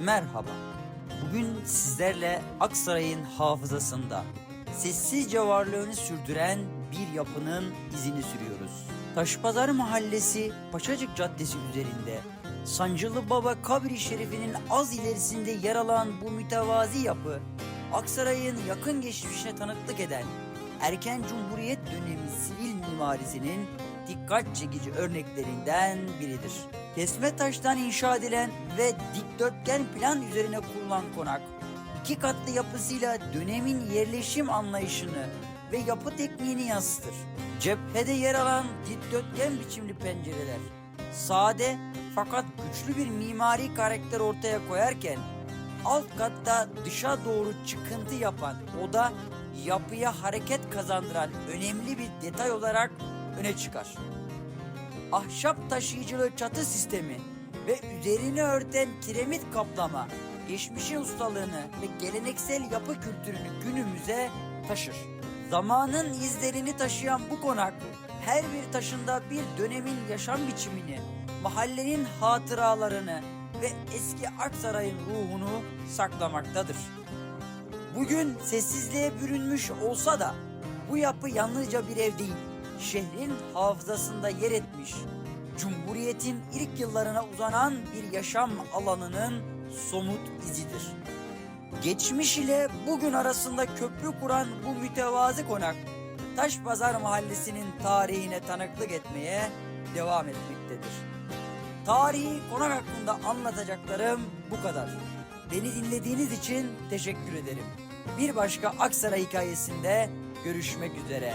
Merhaba. Bugün sizlerle Aksaray'ın hafızasında sessizce varlığını sürdüren bir yapının izini sürüyoruz. Taşpazar Mahallesi Paşacık Caddesi üzerinde Sancılı Baba Kabri Şerifi'nin az ilerisinde yer alan bu mütevazi yapı Aksaray'ın yakın geçmişine tanıklık eden erken Cumhuriyet dönemi sivil mimarisinin dikkat çekici örneklerinden biridir. Kesme taştan inşa edilen ve dikdörtgen plan üzerine kurulan konak, iki katlı yapısıyla dönemin yerleşim anlayışını ve yapı tekniğini yansıtır. Cephede yer alan dikdörtgen biçimli pencereler, sade fakat güçlü bir mimari karakter ortaya koyarken, alt katta dışa doğru çıkıntı yapan oda yapıya hareket kazandıran önemli bir detay olarak öne çıkar. Ahşap taşıyıcılı çatı sistemi ve üzerini örten kiremit kaplama geçmişin ustalığını ve geleneksel yapı kültürünü günümüze taşır. Zamanın izlerini taşıyan bu konak her bir taşında bir dönemin yaşam biçimini, mahallenin hatıralarını ve eski Aksaray'ın ruhunu saklamaktadır. Bugün sessizliğe bürünmüş olsa da bu yapı yalnızca bir ev değil, şehrin hafızasında yer etmiş, Cumhuriyet'in ilk yıllarına uzanan bir yaşam alanının somut izidir. Geçmiş ile bugün arasında köprü kuran bu mütevazi konak, Taşpazar Mahallesi'nin tarihine tanıklık etmeye devam etmektedir. Tarihi konak hakkında anlatacaklarım bu kadar. Beni dinlediğiniz için teşekkür ederim. Bir başka Aksaray hikayesinde görüşmek üzere.